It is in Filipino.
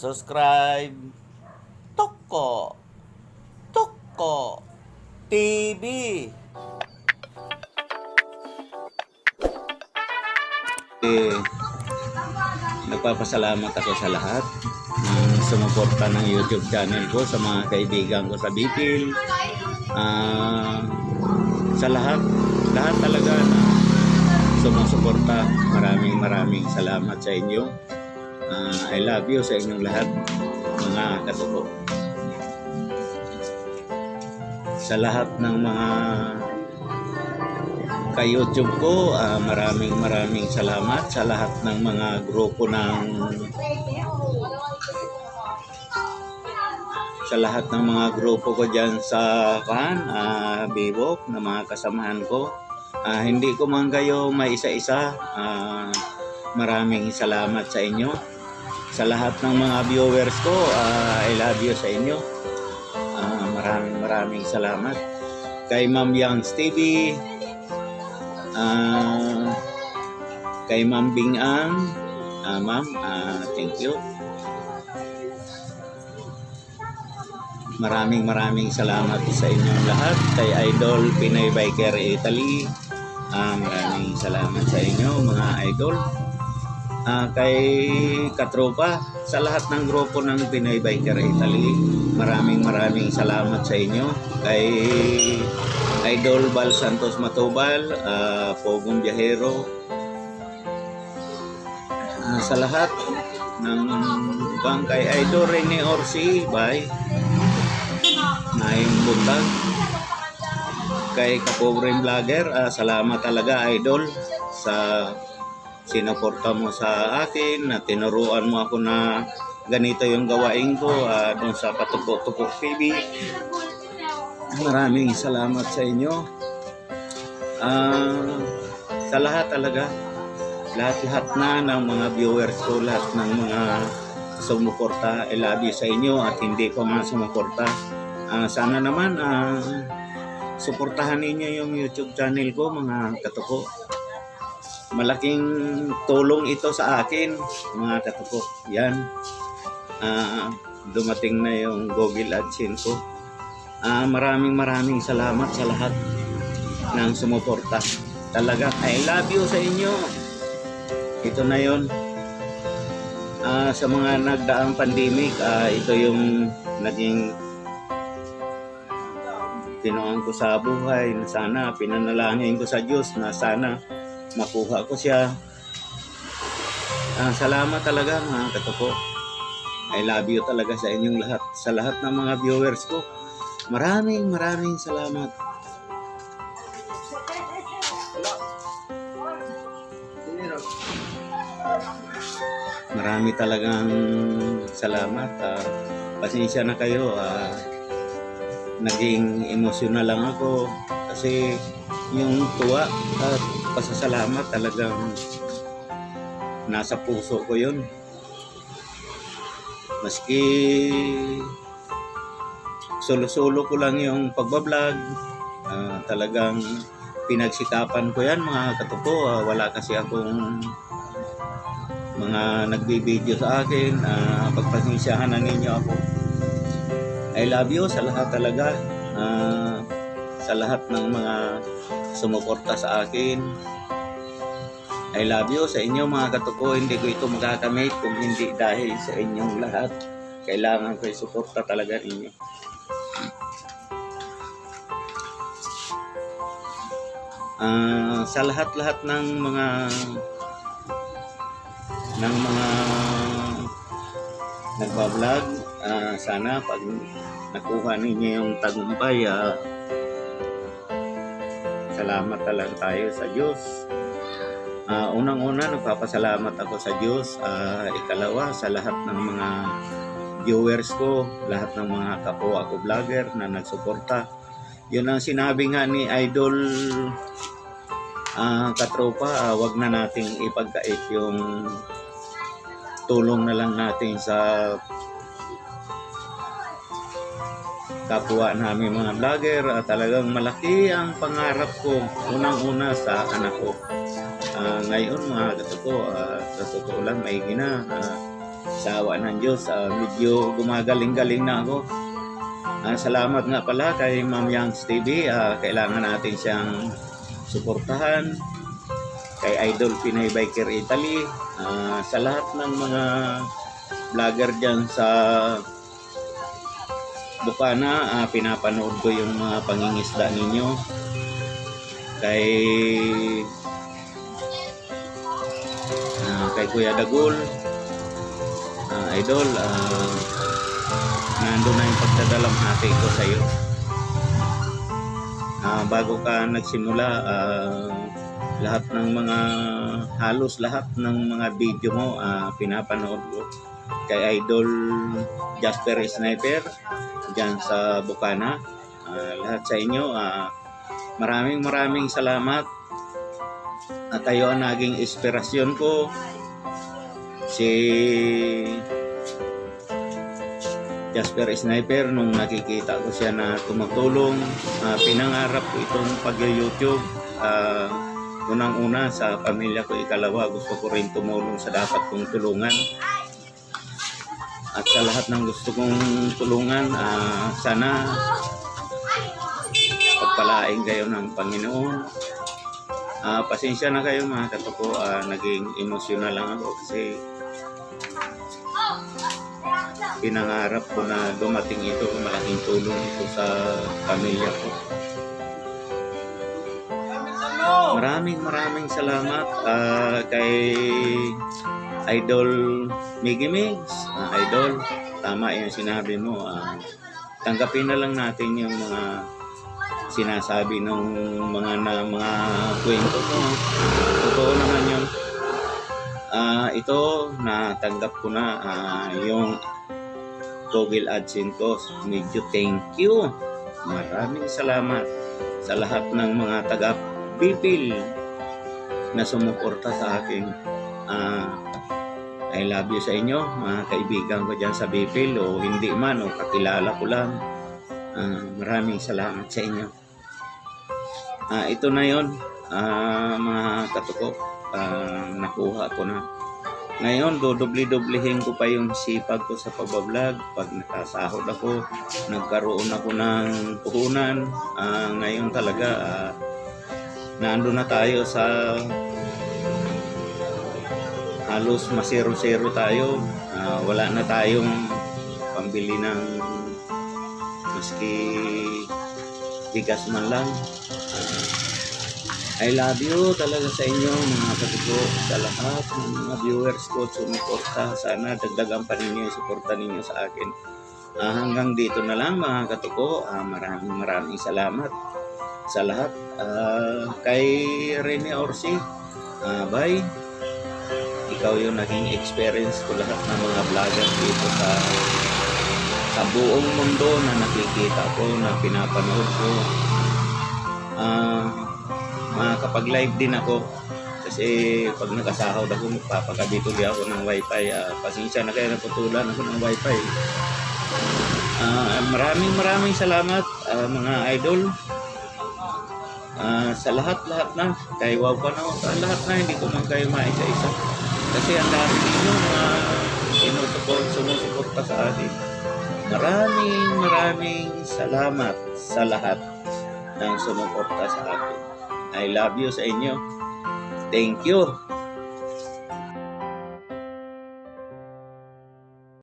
subscribe. Toko. Toko. TV. Eh, nagpapasalamat ako sa lahat ng sumuporta ng YouTube channel ko, sa mga kaibigan ko sa Bicil, Ah, sa lahat, lahat talaga na sumusuporta. Maraming maraming salamat sa inyo. Ah, I love you sa inyong lahat, mga katuko. Sa lahat ng mga ka-YouTube ko, ah, maraming maraming salamat sa lahat ng mga grupo ng sa lahat ng mga grupo ko dyan sa kan, ah, Bibok, na mga kasamahan ko. Ah, hindi ko man kayo may isa-isa. Ah, maraming salamat sa inyo. Sa lahat ng mga viewers ko, ah, I love you sa inyo. Ah, maraming maraming salamat. Kay Ma'am Youngs TV, ah, kay Ma'am Bing Ang, ah, Ma'am, ah, thank you. Maraming maraming salamat sa inyong lahat. Kay Idol Pinay Biker Italy. Ah, maraming salamat sa inyo mga idol. Ah, kay Katropa, sa lahat ng grupo ng Pinay Biker Italy, maraming maraming salamat sa inyo. Kay Idol Bal Santos Matubal, ah, Pogong Biyahero, Ah, sa lahat ng bang kay Idol Rene Orsi, bye naing buntag kay Kapobreng Vlogger ah, salamat talaga idol sa sinuporta mo sa akin na tinuruan mo ako na ganito yung gawain ko ah, doon sa Patukok-Tukok TV maraming salamat sa inyo. Ah, sa lahat talaga. Lahat-lahat na ng mga viewers ko lahat ng mga sumuporta I love you sa inyo at hindi ko nga sumuporta. Ah, sana naman ah, suportahan ninyo yung YouTube channel ko mga katuko. Malaking tulong ito sa akin mga katuko. Yan. Ah, dumating na yung Google AdSense ko. Ah, maraming maraming salamat sa lahat ng sumuporta. Talaga, I love you sa inyo. Ito na yon. Ah, sa mga nagdaang pandemic, ah, ito yung naging tinuan ko sa buhay na sana pinanalangin ko sa Diyos na sana makuha ko siya. Ah, salamat talaga mga katuko. I love you talaga sa inyong lahat. Sa lahat ng mga viewers ko. Maraming maraming salamat. Marami talagang salamat. Ah, pasensya na kayo. Ah, naging emosyonal lang ako kasi yung tuwa at pasasalamat talagang nasa puso ko yun. Maski solo-solo ko lang yung pagbablog ah, talagang pinagsikapan ko yan mga katuko. Ah, wala kasi akong mga nagbibideo sa akin uh, pagpasensyahan na ninyo ako. I love you sa lahat talaga. Ah, sa lahat ng mga sumuporta sa akin. I love you sa inyo mga katuko. Hindi ko ito magagamit kung hindi dahil sa inyong lahat. Kailangan ko suporta talaga ninyo. Ah, sa lahat-lahat ng mga ng mga nagbablog ah, sana pag nakuha ninyo yung tagumpay ah, salamat talaga tayo sa Diyos. Ah, unang-una nagpapasalamat ako sa Diyos. Ah, ikalawa sa lahat ng mga viewers ko lahat ng mga kapwa ko vlogger na nagsuporta. Yun ang sinabi nga ni Idol ah, katropa ah, wag na nating ipagkait yung tulong na lang natin sa kapwa namin mga vlogger at talagang malaki ang pangarap ko unang-una sa anak ko Ah, ngayon mga katuko uh, sa totoo lang may gina ah, Sa awa ng Diyos, ah, medyo gumagaling-galing na ako. Ah, salamat nga pala kay Ma'am Youngs TV. Ah, kailangan natin siyang suportahan. Kay Idol Pinay Biker Italy. Ah, sa lahat ng mga vlogger dyan sa Bukana, ah, pinapanood ko yung mga pangingisda ninyo. Kay ah, kay Kuya Dagul, ah, Idol, ah, nandun na yung pagdadalang hati ko sa iyo. Ah, bago ka nagsimula, ah, lahat ng mga halos lahat ng mga video mo ah, pinapanood ko kay Idol Jasper Sniper dyan sa Bukana. Ah, lahat sa inyo, ah, maraming maraming salamat. At kayo ang naging inspirasyon ko. Si Jasper Sniper nung nakikita ko siya na tumutulong, ah, pinangarap ko itong pag-YouTube. Ah, unang-una sa pamilya ko ikalawa, gusto ko rin tumulong sa dapat kong tulungan. At sa lahat ng gusto kong tulungan, ah, sana pagpalain kayo ng Panginoon. Ah, pasensya na kayo mga katuko, ah, naging emosyonal lang ako kasi pinangarap ko na dumating ito, malaking tulong ito sa pamilya ko. Maraming maraming salamat ah, kay Idol Miggy Migs. Ah, Idol, tama yung sinabi mo. ah, tanggapin na lang natin yung mga sinasabi ng mga na, mga kwento ko. Totoo naman yun. Ah, ito natanggap ko na ah, yung Google AdSense ko. Medyo thank you. Maraming salamat sa lahat ng mga taga Pipil na sumuporta sa akin. Ah, I love you sa inyo, mga kaibigan ko dyan sa Bipil o hindi man o kakilala ko lang. Ah, maraming salamat sa inyo. Ah, ito na yon ah, mga katuko. Ah, nakuha ko na. Ngayon, dodobli-doblihin ko pa yung sipag ko sa pagbablog. Pag nakasahod ako, nagkaroon ako ng puhunan. Ah, ngayon talaga, ah, naando na tayo sa halos masero-zero tayo. Ah, wala na tayong pambili ng maski bigas man lang. I love you talaga sa inyo mga katugo, sa lahat ng mga viewers ko sumuporta. Sana dagdagan pa ninyo suporta ninyo sa akin. Ah, hanggang dito na lang mga katugo. Ah, maraming maraming salamat sa lahat. Ah, kay Rene Orsi, ah, bye. Ikaw yung naging experience ko lahat ng mga vlogger dito sa sa buong mundo na nakikita ko, na pinapanood ko. Ah, makakapag-live din ako kasi pag nakasahod ako, magpapakabito di ako ng wifi. Ah, pasensya na kayo, naputulan ako ng wifi. Ah, maraming maraming salamat ah, mga idol. Ah, sa lahat-lahat na, kay Wow pa na sa lahat na, hindi ko man kayo maisa-isa. Kasi ang dami ninyo na sinusuport, sumusuporta sa akin. Maraming maraming salamat sa lahat ng sumuporta sa akin. I love you sa inyo. Thank you.